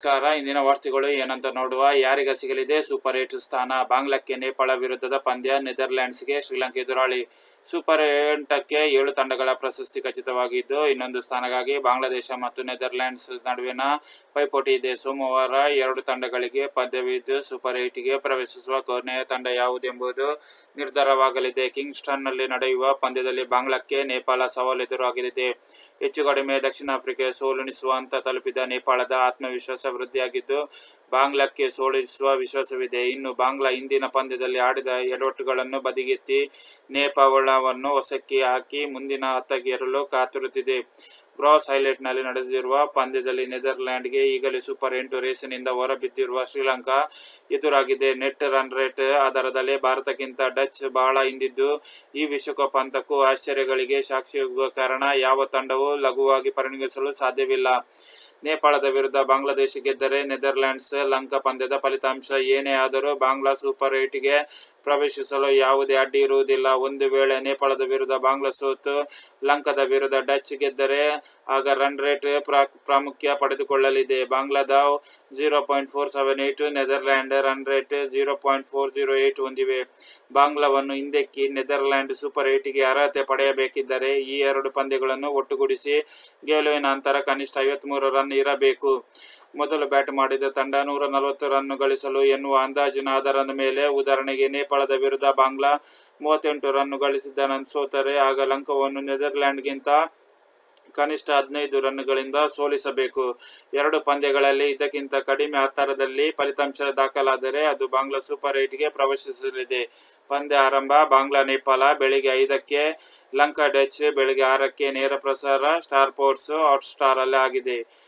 ನಮಸ್ಕಾರ ಇಂದಿನ ವಾರ್ತೆಗಳು ಏನಂತ ನೋಡುವ, ಯಾರಿಗ ಸಿಗಲಿದೆ? ಸೂಪರ್ ಏಟ್ ಸ್ಥಾನ, ಬಾಂಗ್ಲಾಕ್ಕೆ ನೇಪಾಳ ವಿರುದ್ಧದ ಪಂದ್ಯ ನೆದರ್ಲ್ಯಾಂಡ್ಸ್ಗೆ ಶ್ರೀಲಂಕೆ ಎದುರಾಳಿ. ಸೂಪರ್ ಎಂಟಕ್ಕೆ ಏಳು ತಂಡಗಳ ಪ್ರಶಸ್ತಿ ಖಚಿತವಾಗಿದ್ದು, ಇನ್ನೊಂದು ಸ್ಥಾನಕ್ಕಾಗಿ ಬಾಂಗ್ಲಾದೇಶ ಮತ್ತು ನೆದರ್ಲ್ಯಾಂಡ್ಸ್ ನಡುವಿನ ಪೈಪೋಟಿ ಇದೆ. ಸೋಮವಾರ ಎರಡು ತಂಡಗಳಿಗೆ ಪದ್ಯವಿದ್ದು ಸೂಪರ್ ಏಟ್ಗೆ ಪ್ರವೇಶಿಸುವ ಕೊನೆಯ ತಂಡ ಯಾವುದೆಂಬುದು ನಿರ್ಧಾರವಾಗಲಿದೆ. ಕಿಂಗ್ಸ್ಟನ್ನಲ್ಲಿ ನಡೆಯುವ ಪಂದ್ಯದಲ್ಲಿ ಬಾಂಗ್ಲಾಕ್ಕೆ ನೇಪಾಳ ಸವಾಲು ಎದುರಾಗಲಿದೆ ಹೆಚ್ಚು ಕಡಿಮೆ ದಕ್ಷಿಣ ಆಫ್ರಿಕಾ ಸೋಲುಣಿಸುವ ಹಂತ ತಲುಪಿದ ನೇಪಾಳದ ಆತ್ಮವಿಶ್ವಾಸ ವೃದ್ಧಿಯಾಗಿದ್ದು, ಬಾಂಗ್ಲಾಕ್ಕೆ ಸೋಲಿಸುವ ವಿಶ್ವಾಸವಿದೆ. ಇನ್ನು ಬಾಂಗ್ಲಾ ಇಂದಿನ ಪಂದ್ಯದಲ್ಲಿ ಆಡಿದ ಎಡವಟ್ಟುಗಳನ್ನು ಬದಿಗೆತ್ತಿ ನೇಪಾಳವನ್ನು ಹೊಸಕ್ಕೆ ಹಾಕಿ ಮುಂದಿನ ಹತ್ತಗೇರಲು ಕಾತುರುತ್ತಿದೆ ಗ್ರಾಸ್ ಹೈಲೈಟ್ನಲ್ಲಿ ನಡೆದಿರುವ ಪಂದ್ಯದಲ್ಲಿ ನೆದರ್ಲ್ಯಾಂಡ್ಗೆ ಈಗಲೇ ಸೂಪರ್ ಎಂಟು ರೇಸಿನಿಂದ ಹೊರಬಿದ್ದಿರುವ ಶ್ರೀಲಂಕಾ ಎದುರಾಗಿದೆ. ನೆಟ್ ರನ್ ರೇಟ್ ಆಧಾರದಲ್ಲಿ ಭಾರತಕ್ಕಿಂತ ಡಚ್ ಬಹಳ ಹಿಂದಿದ್ದು, ಈ ವಿಶ್ವಕಪ್ ಹಂತಕ್ಕೂ ಆಶ್ಚರ್ಯಗಳಿಗೆ ಸಾಕ್ಷಿಯಾಗುವ ಕಾರಣ ಯಾವ ತಂಡವೂ ಲಘುವಾಗಿ ಪರಿಗಣಿಸಲು ಸಾಧ್ಯವಿಲ್ಲ. ನೇಪಾಳದ ವಿರುದ್ಧ ಬಾಂಗ್ಲಾದೇಶ ಗೆದ್ದರೆ ನೆದರ್ಲ್ಯಾಂಡ್ಸ್ ಲಂಕಾ ಪಂದ್ಯದ ಫಲಿತಾಂಶ ಏನೇ ಆದರೂ ಬಾಂಗ್ಲಾ ಸೂಪರ್ ಏಟ್ಗೆ ಪ್ರವೇಶಿಸಲು ಯಾವುದೇ ಅಡ್ಡಿ ಇರುವುದಿಲ್ಲ. ಒಂದು ವೇಳೆ ನೇಪಾಳದ ವಿರುದ್ಧ ಬಾಂಗ್ಲಾ ಸೋತು ಲಂಕಾದ ವಿರುದ್ಧ ಡಚ್ ಗೆದ್ದರೆ ಆಗ ರನ್ ರೇಟ್ ಪ್ರಾಮುಖ್ಯ ಪಡೆದುಕೊಳ್ಳಲಿದೆ. ಬಾಂಗ್ಲಾದ zero point four seven eight Netherland run rate zero point four zero eight ಹೊಂದಿವೆ. ಬಾಂಗ್ಲಾವನ್ನು ಹಿಂದೆಕ್ಕಿ ನೆದರ್ಲ್ಯಾಂಡ್ ಸೂಪರ್ ಏಟಿಗೆ ಅರ್ಹತೆ ಪಡೆಯಬೇಕಿದ್ದರೆ ಈ ಎರಡು ಪಂದ್ಯಗಳನ್ನು ಒಟ್ಟುಗೂಡಿಸಿ ಗೆಲುವಿನ ಅಂತರ ಕನಿಷ್ಠ ಐವತ್ಮೂರು ರನ್ ಇರಬೇಕು. ಮೊದಲು ಬ್ಯಾಟ್ ಮಾಡಿದ ತಂಡ ನೂರ ನಲವತ್ತು ರನ್ ಗಳಿಸಲು ಎನ್ನುವ ಅಂದಾಜಿನ ಆಧಾರದ ಮೇಲೆ ಉದಾಹರಣೆಗೆ ನೇಪಾಳದ ವಿರುದ್ಧ ಬಾಂಗ್ಲಾ ಮೂವತ್ತೆಂಟು ರನ್ ಗಳಿಸಿದ್ದ ನಂತರ ಸೋತರೆ, ಆಗ ಲಂಕಾವನ್ನು ನೆದರ್ಲ್ಯಾಂಡ್ಗಿಂತ ಕನಿಷ್ಠ ಹದಿನೈದು ರನ್ಗಳಿಂದ ಸೋಲಿಸಬೇಕು. ಎರಡು ಪಂದ್ಯಗಳಲ್ಲಿ ಇದಕ್ಕಿಂತ ಕಡಿಮೆ ಅಂತರದಲ್ಲಿ ಫಲಿತಾಂಶ ದಾಖಲಾದರೆ ಅದು ಬಾಂಗ್ಲಾ ಸೂಪರ್ ಏಟ್ಗೆ ಪ್ರವೇಶಿಸಲಿದೆ. ಪಂದ್ಯ ಆರಂಭ, ಬಾಂಗ್ಲಾ ನೇಪಾಳ ಬೆಳಿಗ್ಗೆ ಐದಕ್ಕೆ, ಲಂಕಾ ಡಚ್ ಬೆಳಿಗ್ಗೆ ಆರಕ್ಕೆ ನೇರ ಪ್ರಸಾರ, ಸ್ಟಾರ್ ಸ್ಟಾರ್ ಅಲ್ಲಿ ಆಗಿದೆ.